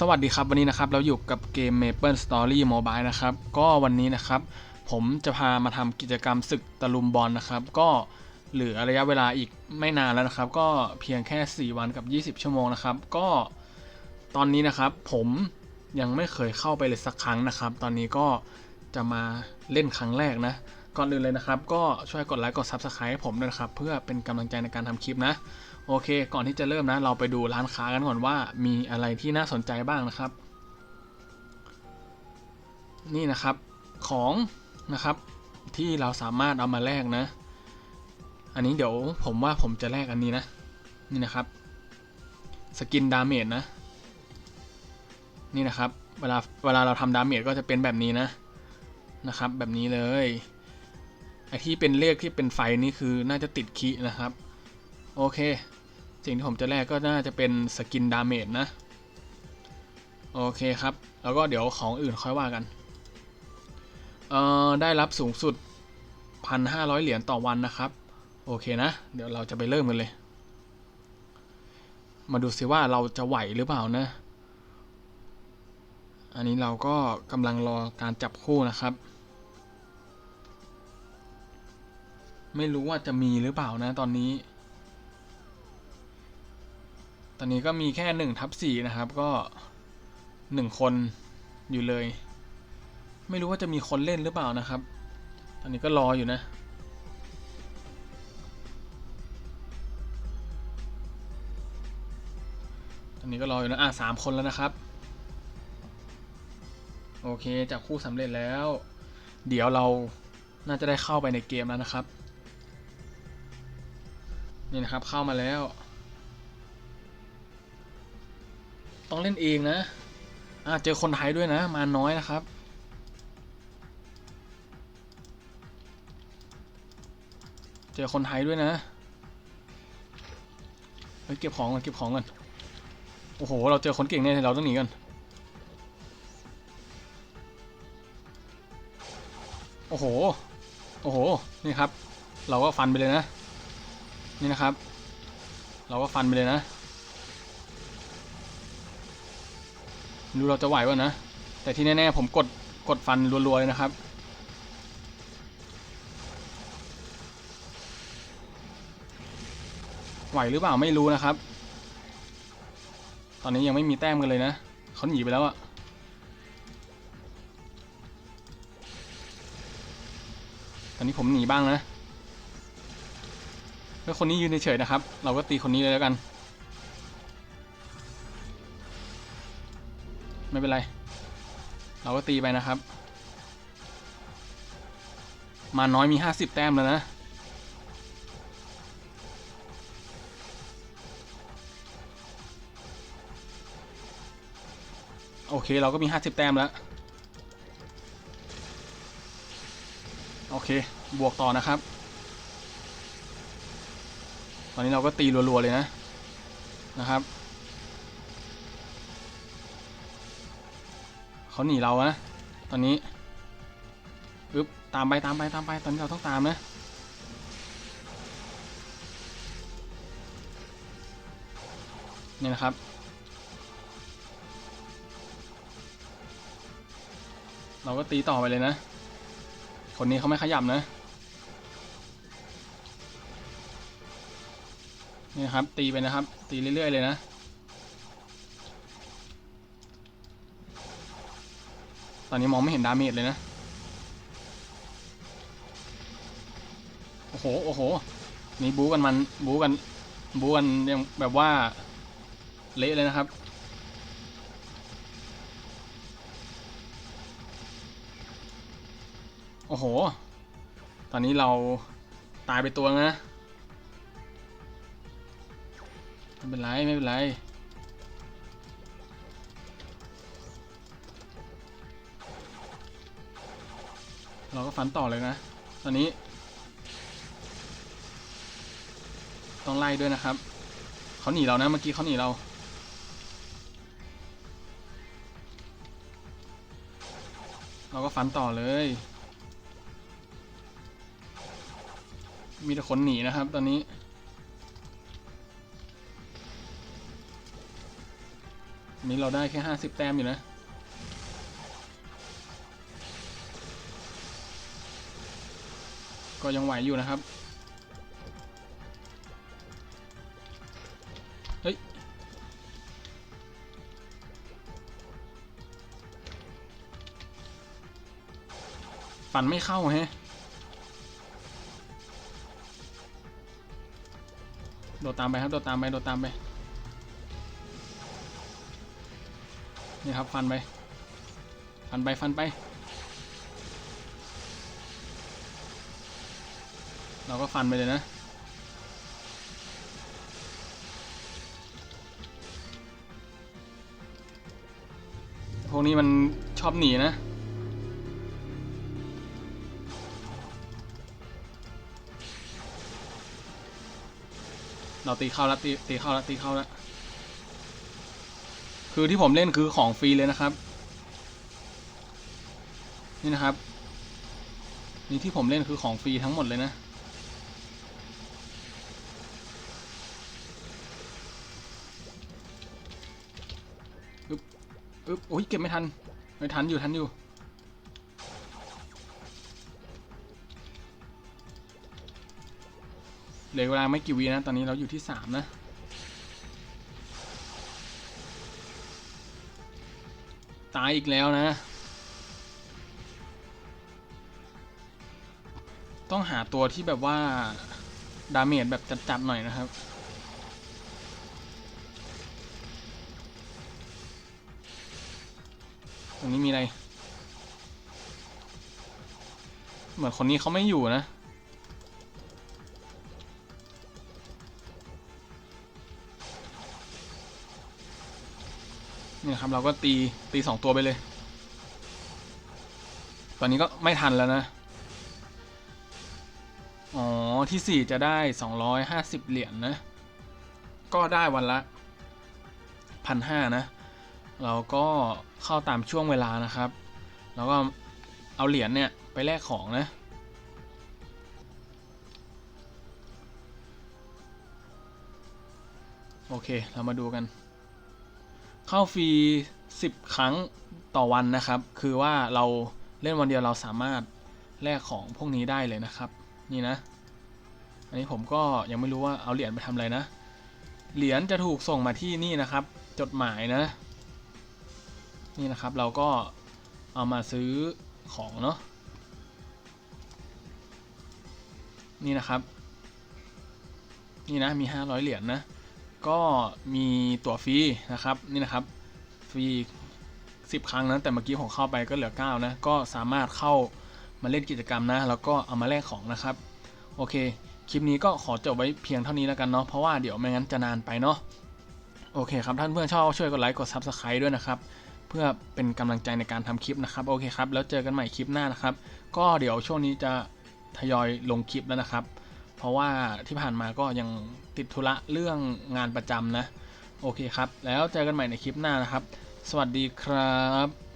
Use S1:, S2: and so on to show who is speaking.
S1: สวัสดีครับวันนี้นะครับเราอยู่กับเกม Maple Story Mobile นะครับก็วันนี้นะครับ ผมจะพามาทำกิจกรรมศึกตะลุมบอลนะครับ ก็เหลือระยะเวลาอีกไม่นานแล้วนะครับ ก็เพียงแค่ 4 วันกับ 20 ชั่วโมงนะครับ ก็ตอนนี้นะครับ ผมยังไม่เคยเข้าไปเลยสักครั้งนะครับ ตอนนี้ก็จะมาเล่นครั้งแรกนะก่อนอื่นเลยนะครับ ก็ช่วยกดไลค์กด Subscribe ให้ผมด้วยนะครับ เพื่อเป็นกำลังใจในการทำคลิปนะ โอเค ก่อนที่จะเริ่มนะ เราไปดูร้านค้ากันก่อนว่า มีอะไรที่น่าสนใจบ้างนะครับ นี่นะครับของนะครับ ที่เราสามารถเอามาแลกนะ อันนี้เดี๋ยวผมว่าผมจะแลกอันนี้นะ นี่นะครับ สกินดาเมจนะ นี่นะครับ เวลาเวลาเราทำดาเมจก็จะเป็นแบบนี้นะนะครับ แบบนี้เลยไอที่เป็นเลขที่เป็นไฟนี่คือน่าจะติดคีนะครับ โอเค สิ่งที่ผมจะแลกก็น่าจะเป็นสกินดาเมจนะ โอเคครับ แล้วก็เดี๋ยวของอื่นค่อยว่ากัน เอ่อ ได้รับสูงสุด 1,500 เหรียญต่อวันนะครับ โอเคนะ เดี๋ยวเราจะไปเริ่มกันเลย มาดูซิว่าเราจะไหวหรือเปล่านะ อันนี้เราก็กำลังรอการจับคู่นะครับไม่รู้ว่าจะมีหรือเปล่านะตอนนี้ อนนี้ก็มีแค่หนึ่งทับสี่นะครับ ก็หนึ่งคนอยู่เลย ไม่รู้ว่าจะมีคนเล่นหรือเปล่านะครับ ตอนนี้ก็รออยู่นะตอนนี้ก็รออยู่นะ อะสามคนแล้วนะครับ โอเคจับคู่สำเร็จแล้ว เดี๋ยวเราน่าจะได้เข้าไปในเกมแล้วนะครับ นี่นะครับเข้ามาแล้ว ต้องเล่นเองนะอ่าเจอคนไทยด้วยนะ มาน้อยนะครับ เจอคนไทยด้วยนะเฮ้ยเก็บของก่อนเก็บของก่อนโอ้โห เราเจอคนเก่งแน่เราต้องหนีกันโอ้โห โอ้โห นี่ครับ เราก็ฟันไปเลยนะ นี่นะครับ เราก็ฟันไปเลยนะ ดูเราจะไหววะนะ แต่ที่แน่ๆผมกดกดฟันรัวๆเลยนะครับ ไหวหรือเปล่าไม่รู้นะครับ ตอนนี้ยังไม่มีแต้มกันเลยนะเขาหนีไปแล้วอะตอนนี้ผมหนีบ้างนะแล้วคนนี้ยืนเฉยๆนะครับ เราก็ตีคนนี้เลยแล้วกัน ไม่เป็นไร เราก็ตีไปนะครับ มาน้อยมี 50 แต้มแล้วนะ โอเคเราก็มี 50 แต้มแล้ว โอเค บวกต่อนะครับ ตอนนี้เราก็ตีรัวๆเลยนะนะครับ เขาหนีเรานะตอนนี้อึ๊บตามไปตามไปตามไปตอนนี้เราต้องตามนะนี่นะครับเราก็ตีต่อไปเลยนะ คนนี้เขาไม่ขยับนะ นี่ครับ ตีไปนะครับ ตีเรื่อยๆเลยนะ ตอนนี้มองไม่เห็นดาเมจเลยนะ โอ้โห โอ้โห นี่บู๊กันมันบู๊กันบู๊กันยังแบบว่า เละเลยนะครับ โอ้โห ตอนนี้เราตายไปตัวนะ ไม่เป็นไร ไม่เป็นไร เราก็ฟันต่อเลยนะ ตอนนี้ ต้องไล่ด้วยนะครับ เขาหนีเรานะ เมื่อกี้เขาหนีเรา เราก็ฟันต่อเลย มีแต่คนหนีนะครับ ตอนนี้นี้เราได้แค่ห้าสิบแต้มอยู่นะ ก็ยังไหวอยู่นะครับ เฮ้ยฟันไม่เข้าแฮะ โดดตามไปครับ โดดตามไป โดดตามไป นี่ครับ ฟันไป ฟันไป ฟันไป เราก็ฟันไปเลยนะ พวกนี้มันชอบหนีนะเราตีเข้าแล้วตีตีเข้าแล้วตีเข้าแล้ว คือที่ผมเล่นคือของฟรีเลยนะครับ นี่นะครับ นี่ที่ผมเล่นคือของฟรีทั้งหมดเลยนะ อึ๊บอึ๊บโอ้ยเก็บไม่ทัน ไม่ทันอยู่ทันอยู่ เหลือเวลาไม่กี่วินะ ตอนนี้เราอยู่ที่สามนะตายอีกแล้วนะ ต้องหาตัวที่แบบว่า ดาเมจแบบจัดๆหน่อยนะครับ ตรงนี้มีอะไร เหมือนคนนี้เขาไม่อยู่นะนี่ครับเราก็ตีตีสองตัวไปเลย ตอนนี้ก็ไม่ทันแล้วนะ อ๋อ ที่สี่จะได้สองร้อยห้าสิบเหรียญนนะก็ได้วันละพันห้านะ เราก็เข้าตามช่วงเวลานะครับ แล้วก็เอาเหรียญเนี่ยไปแลกของนะ โอเค เรามาดูกัน เข้าฟรี 10 ครั้งต่อวันนะครับ คือว่าเราเล่นวันเดียวเราสามารถแลกของพวกนี้ได้เลยนะครับ นี่นะ อันนี้ผมก็ยังไม่รู้ว่าเอาเหรียญไปทำอะไรนะ เหรียญจะถูกส่งมาที่นี่นะครับ จดหมายนะ นี่นะครับเราก็เอามาซื้อของเนาะนี่นะครับ นี่นะมี 500 เหรียญนะ ก็มีตั๋วฟรีนะครับนี่นะครับฟรี10 ครั้งนะแต่เมื่อกี้ผมเข้าไปก็เหลือ 9 นะ ก็สามารถเข้ามาเล่นกิจกรรมนะ แล้วก็เอามาแลกของนะครับ โอเค คลิปนี้ก็ขอจบไว้เพียงเท่านี้แล้วกันเนาะเพราะว่าเดี๋ยวไม่งั้นจะนานไปเนาะโอเคครับท่านเพื่อนชอบช่วยกดไลค์กด Subscribe ด้วยนะครับ เพื่อเป็นกำลังใจในการทำคลิปนะครับ โอเคครับ แล้วเจอกันใหม่คลิปหน้านะครับ ก็เดี๋ยวช่วงนี้จะทยอยลงคลิปแล้วนะครับ เพราะว่าที่ผ่านมาก็ยังติดธุระเรื่องงานประจำนะ โอเคครับ แล้วเจอกันใหม่ในคลิปหน้านะครับ สวัสดีครับ